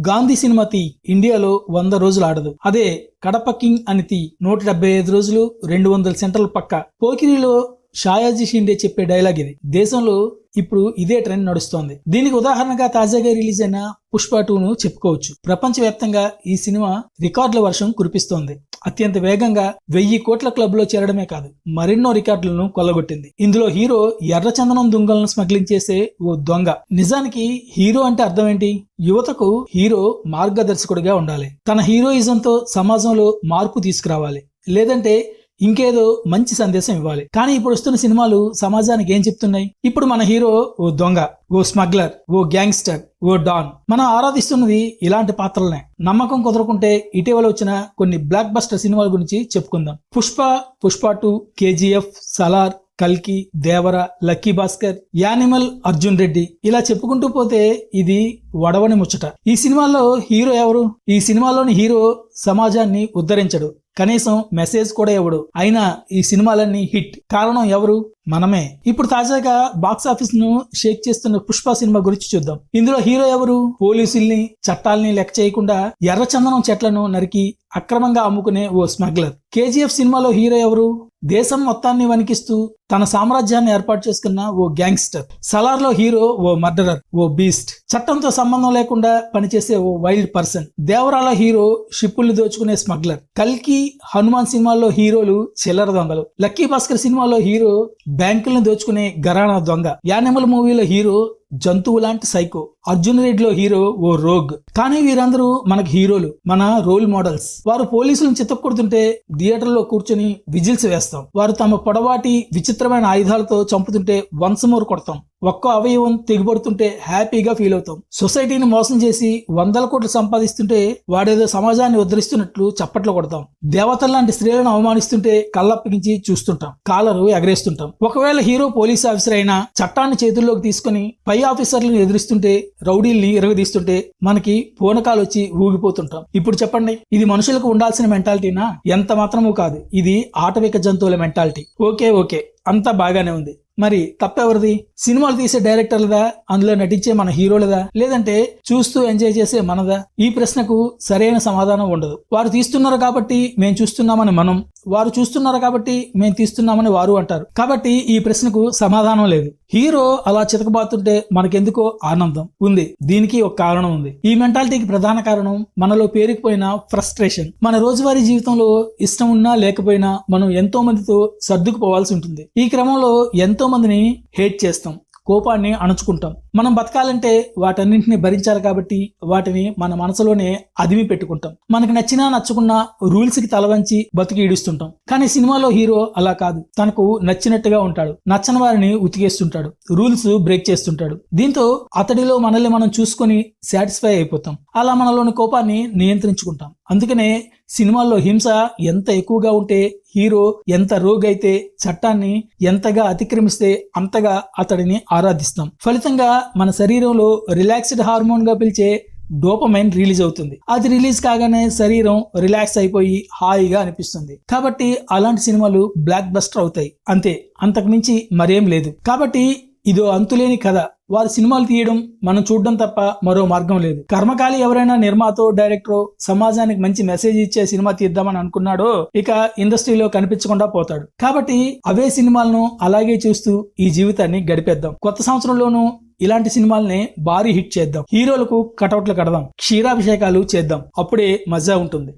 Gandhi cinema తీ ఇండియాలో వంద రోజులు ఆడదు. అదే కడప కింగ్ అని తీ నూట డెబ్బై ఐదు రోజులు రెండు వందల సెంటర్లు పక్క పోకిరిలో షాయాజీ షిండే చెప్పే డైలాగ్ ఇది. దేశంలో ఇప్పుడు ఇదే ట్రెండ్ నడుస్తోంది. దీనికి ఉదాహరణగా తాజాగా రిలీజ్ అయిన పుష్ప టూను చెప్పుకోవచ్చు. ప్రపంచవ్యాప్తంగా ఈ సినిమా రికార్డుల వర్షం కురిపిస్తోంది. అత్యంత వేగంగా వెయ్యి కోట్ల క్లబ్లో చేరడమే కాదు మరెన్నో రికార్డులను కొల్లగొట్టింది. ఇందులో హీరో ఎర్రచందనం దుంగలను స్మగ్లింగ్ చేసే ఓ దొంగ. నిజానికి హీరో అంటే అర్థం ఏంటి? యువతకు హీరో మార్గదర్శకుడిగా ఉండాలి. తన హీరోయిజంతో సమాజంలో మార్పు తీసుకురావాలి. లేదంటే ఇంకేదో మంచి సందేశం ఇవ్వాలి. కానీ ఇప్పుడు వస్తున్న సినిమాలు సమాజానికి ఏం చెప్తున్నాయి? ఇప్పుడు మన హీరో ఓ దొంగ ఓ స్మగ్లర్ ఓ గ్యాంగ్స్టర్ ఓ డాన్. మనం ఆరాధిస్తున్నది ఇలాంటి పాత్రలనే. నమ్మకం కుదరకుంటే ఇటీవల వచ్చిన కొన్ని బ్లాక్ బస్టర్ సినిమాల గురించి చెప్పుకుందాం. పుష్ప పుష్ప టూ కేజీఎఫ్ సలార్ కల్కి దేవర లక్కీ భాస్కర్ యానిమల్ అర్జున్ రెడ్డి ఇలా చెప్పుకుంటూ పోతే ఇది వడవని ముచ్చట. ఈ సినిమాలో హీరో ఎవరు? ఈ సినిమాలోని హీరో సమాజాన్ని ఉద్ధరించడు. కనీసం మెసేజ్ కూడా ఇవ్వడు అయినా ఈ సినిమాలన్నీ హిట్. కారణం ఎవరు? మనమే. ఇప్పుడు తాజాగా బాక్స్ ఆఫీస్ను షేక్ చేస్తున్న పుష్ప సినిమా గురించి చూద్దాం. ఇందులో హీరో ఎవరు? పోలీసుల్ని చట్టాల్ని లెక్క చేయకుండా ఎర్రచందనం చెట్లను నరికి అక్రమంగా అమ్ముకునే ఓ స్మగ్లర్. కేజీఎఫ్ సినిమాలో హీరో ఎవరు? దేశం మొత్తాన్ని వణికిస్తూ తన సామ్రాజ్యాన్ని ఏర్పాటు చేసుకున్న ఓ గ్యాంగ్స్టర్. సలార్లో హీరో ఓ మర్డరర్ ఓ బీస్ట్. చట్టంతో సంబంధం లేకుండా పనిచేసే ఓ వైల్డ్ పర్సన్. దేవరాల హీరో షిప్పుల్ని దోచుకునే స్మగ్లర్. కల్కి హనుమాన్ సినిమాల్లో హీరోలు చిల్లర దొంగలు. లక్కీ భాస్కర్ సినిమాలో హీరో బ్యాంకులను దోచుకునే గరాణా దొంగ. యానిమల్ మూవీలో హీరో జంతువు లాంటి సైకో అర్జున్ రెడ్డిలో హీరో ఓ రోగ్. కానీ వీరందరూ మనకు హీరోలు మన రోల్ మోడల్స్. వారు పోలీసులను చిత్తకొడుతుంటే థియేటర్లో కూర్చొని విజిల్స్ వేస్తాం. వారు తమ పొడవాటి విచిత్రమైన ఆయుధాలతో చంపుతుంటే వన్స్ మోర్ కొడతాం. ఒక్కో అవయవం తెగిపడుతుంటే హ్యాపీగా ఫీల్ అవుతాం. సొసైటీని మోసం చేసి వందల కోట్లు సంపాదిస్తుంటే వాడేదో సమాజాన్ని ఉద్ధరిస్తున్నట్లు చప్పట్లు కొడతాం. దేవతల లాంటి స్త్రీలను అవమానిస్తుంటే కళ్ళప్పగించి చూస్తుంటాం. కాలరు ఎగరేస్తుంటాం. ఒకవేళ హీరో పోలీస్ ఆఫీసర్ అయినా చట్టాన్ని చేతుల్లోకి తీసుకుని పై ఆఫీసర్లను ఎదురిస్తుంటే రౌడీల్ని ఇరగదీస్తుంటే మనకి పూనకాలు వచ్చి ఊగిపోతుంటాం. ఇప్పుడు చెప్పండి ఇది మనుషులకు ఉండాల్సిన మెంటాలిటీనా? ఎంత మాత్రమూ కాదు. ఇది ఆటవిక జంతువుల మెంటాలిటీ. Okay okay. అంతా బాగానే ఉంది. మరి తప్పెవరిది? సినిమాలు తీసే డైరెక్టర్లదా? అందులో నటించే మన హీరోలదా? లేదంటే చూస్తూ ఎంజాయ్ చేసే మనదా? ఈ ప్రశ్నకు సరైన సమాధానం ఉండదు. వారు తీస్తున్నారు కాబట్టి మేము చూస్తున్నామని మనం వారు చూస్తున్నారు కాబట్టి మేము తీస్తున్నామని వారు అంటారు. కాబట్టి ఈ ప్రశ్నకు సమాధానం లేదు. హీరో అలా చితకబాతుంటే మనకెందుకో ఆనందం ఉంది. దీనికి ఒక కారణం ఉంది. ఈ మెంటాలిటీకి ప్రధాన కారణం మనలో పేరుకుపోయిన ఫ్రస్ట్రేషన్. మన రోజువారీ జీవితంలో ఇష్టం ఉన్నా లేకపోయినా మనం ఎంతో మందితో సర్దుకుపోవాల్సి ఉంటుంది. ఈ క్రమంలో ఎంతో మందిని హేట్ చేస్తాం. కోపాన్ని అణుచుకుంటాం. మనం బతకాలంటే వాటన్నింటిని భరించాలి కాబట్టి వాటిని మన మనసులోనే అదిమి పెట్టుకుంటాం. మనకు నచ్చినా నచ్చకున్నా రూల్స్కి తలవంచి బతికి ఈడుస్తుంటాం. కానీ సినిమాలో హీరో అలా కాదు. తనకు నచ్చినట్టుగా ఉంటాడు. నచ్చని వారిని ఉతికేస్తుంటాడు. రూల్స్ బ్రేక్ చేస్తుంటాడు. దీంతో అతడిలో మనల్ని మనం చూసుకొని సాటిస్ఫై అయిపోతాం. అలా మనలోని కోపాన్ని నియంత్రించుకుంటాం. అందుకనే సినిమాల్లో హింస ఎంత ఎక్కువగా ఉంటే హీరో ఎంత రోగైతే చట్టాన్ని ఎంతగా అతిక్రమిస్తే అంతగా అతడిని ఆరాధిస్తాం. ఫలితంగా మన శరీరంలో రిలాక్స్డ్ హార్మోన్గా పిలిచే డోపమైన్ రిలీజ్ అవుతుంది. అది రిలీజ్ కాగానే శరీరం రిలాక్స్ అయిపోయి హాయిగా అనిపిస్తుంది. కాబట్టి అలాంటి సినిమాలు బ్లాక్ బస్టర్ అవుతాయి. అంతే. అంతకుమించి మరేం లేదు. కాబట్టి ఇదో అంతులేని కథ. వారి సినిమాలు తీయడం మనం చూడడం తప్ప మరో మార్గం లేదు. కర్మకాలి ఎవరైనా నిర్మాతో డైరెక్టరో సమాజానికి మంచి మెసేజ్ ఇచ్చే సినిమా తీద్దామని అనుకున్నాడో ఇక ఇండస్ట్రీలో కనిపించకుండా పోతాడు. కాబట్టి అవే సినిమాలను అలాగే చూస్తూ ఈ జీవితాన్ని గడిపేద్దాం. కొత్త సంవత్సరంలోనూ ఇలాంటి సినిమాల్ని భారీ హిట్ చేద్దాం. హీరోలకు కటౌట్లు కడదాం. క్షీరాభిషేకాలు చేద్దాం. అప్పుడే మజా ఉంటుంది.